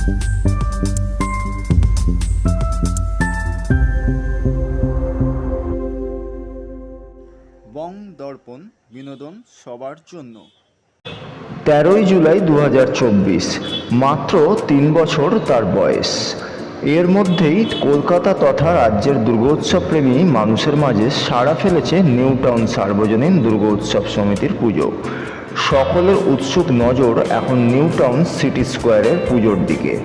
বং দর্পণ বিনোদন সবার জন্য। তেরোই জুলাই দু হাজার চব্বিশ, মাত্র তিন বছর তার বয়স। এর মধ্যেই কলকাতা তথা রাজ্যের দুর্গোৎসব প্রেমী মানুষের মাঝে সাড়া ফেলেছে নিউ টাউন সার্বজনীন দুর্গোৎসব সমিতির পুজো। সকলের উৎসুক নজর এখন নিউ টাউন সিটি স্কোয়ারের পুজোর দিকে।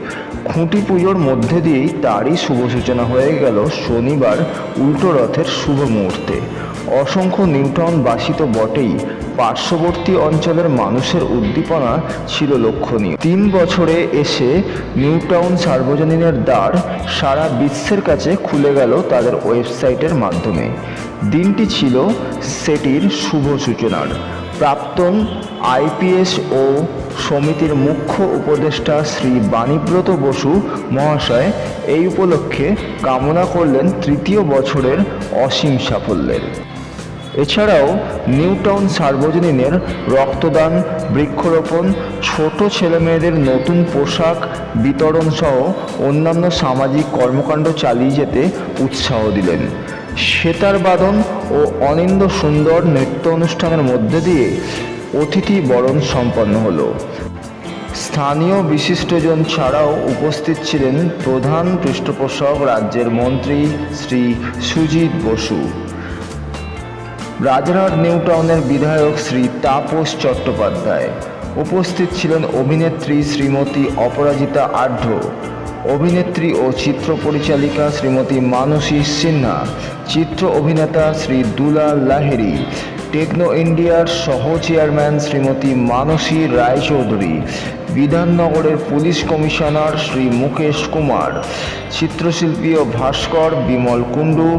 খুঁটি পুজোর মধ্যে দিয়েই তারই শুভ সূচনা হয়ে গেল শনিবার উল্টো রথের শুভ মুহূর্তে। অসংখ্য নিউটাউনবাসী তো বটেই, পার্শ্ববর্তী অঞ্চলের মানুষের উদ্দীপনা ছিল লক্ষণীয়। তিন বছরে এসে নিউটাউন সার্বজনীনের দ্বার সারা বিশ্বের কাছে খুলে গেল তাদের ওয়েবসাইটের মাধ্যমে। দিনটি ছিল সেটির শুভ সূচনার। প্রাক্তন আইপিএস ও সমিতির মুখ্য উপদেষ্টা শ্রী বাণীব্রত বসু মহাশয় এই উপলক্ষে কামনা করলেন তৃতীয় বছরের অসীম সাফল্যের। এছাড়াও নিউটাউন সার্বজনীনের রক্তদান, বৃক্ষরোপণ, ছোট ছেলেমেয়েদের নতুন পোশাক, বিতরণ সহ অন্যান্য সামাজিক কর্মকাণ্ড চালিয়ে যেতে উৎসাহ দিলেন। সেতার বাদন ও অনিন্দ সুন্দর নৃত্য অনুষ্ঠানের মধ্যে দিয়ে অতিথি বরণ সম্পন্ন হলো। স্থানীয় বিশিষ্টজন ছাড়াও উপস্থিত ছিলেন প্রধান পৃষ্ঠপোষক রাজ্যের মন্ত্রী শ্রী সুজিত বসু। রাজরহাট নিউ টাউনের বিধায়ক শ্রী তাপস চট্টোপাধ্যায়। উপস্থিত ছিলেন অভিনেত্রী শ্রীমতী অপরাজিতা আঢ্য অভিনেত্রী ও চিত্র পরিচালিকা শ্রীমতী মানসী সিনহা। চিত্র অভিনেতা শ্রী দুলাল লাহেরি টেকনো ইন্ডিয়ার সহ চেয়ারম্যান শ্রীমতী মানসী রায়চৌধুরী, বিধাননগরের পুলিশ কমিশনার শ্রী মুকেশ কুমার, চিত্রশিল্পী ও ভাস্কর বিমল কুণ্ডু,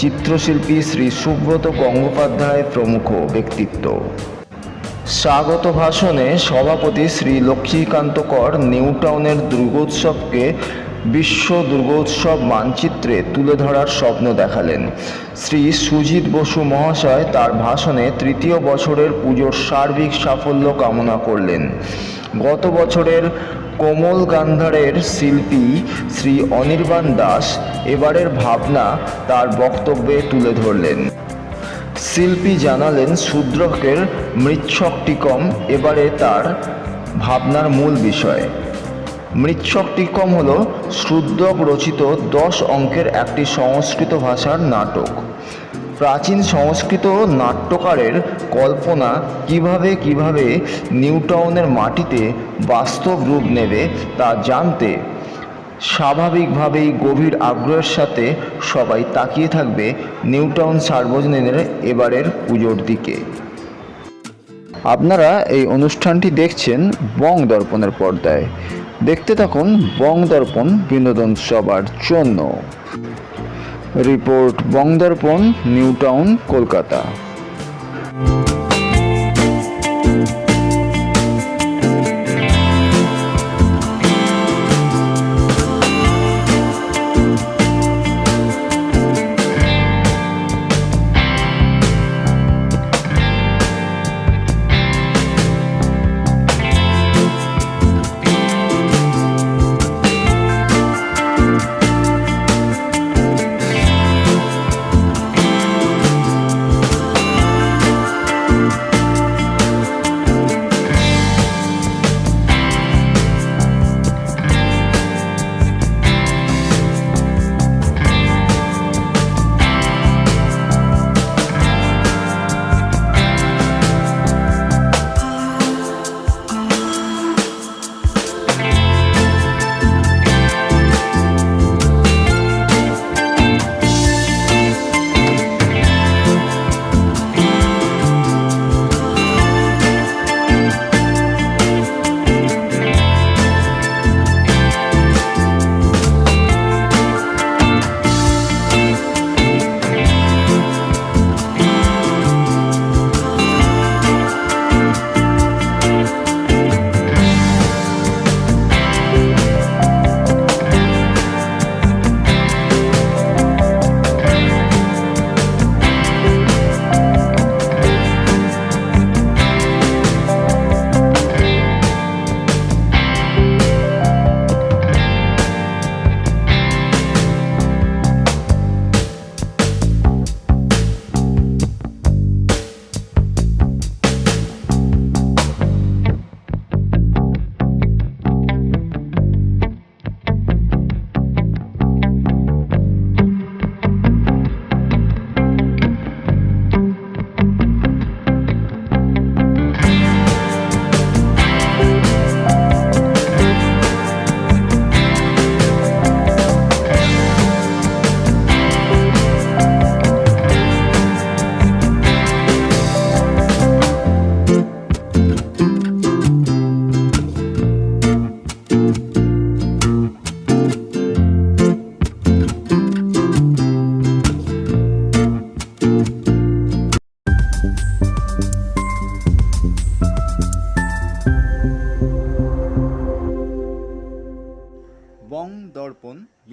চিত্রশিল্পী শ্রী সুব্রত গঙ্গোপাধ্যায় প্রমুখ ব্যক্তিত্ব। স্বাগত ভাষণে সভাপতি শ্রী লক্ষ্মীকান্ত কর নিউটাউনের দুর্গোৎসবকে বিশ্ব দুর্গোৎসব মানচিত্রে তুলে ধরার স্বপ্ন দেখালেন। শ্রী সুজিত বসু মহাশয় তার ভাষণে তৃতীয় বছরের পুজোর সার্বিক সাফল্য কামনা করলেন। গত বছরের কোমল গান্ধারের শিল্পী শ্রী অনির্বাণ দাস এবারের ভাবনা তার বক্তব্যে তুলে ধরলেন। শিল্পী জানালেন শূদ্রকের মৃচ্ছকটিকম এবারে তার ভাবনার মূল বিষয়। মৃচ্ছকটিকম হল শূদ্রক রচিত দশ অঙ্কের একটি সংস্কৃত ভাষার নাটক। প্রাচীন সংস্কৃত নাট্যকারের কল্পনা কীভাবে কীভাবে নিউটাউনের মাটিতে বাস্তব রূপ নেবে তা জানতে স্বাভাবিকভাবেই গভীর আগ্রহের সাথে সবাই তাকিয়ে থাকবে নিউটাউন সার্বজনীনের এবারের পুজোর দিকে। আপনারা এই অনুষ্ঠানটি দেখছেন বং দর্পণের পর্দায়। দেখতে থাকুন বং দর্পণ বিনোদন সবার জন্য। রিপোর্ট বং দর্পণ নিউটাউন কলকাতা।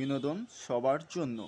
বিনোদন সবার জন্য।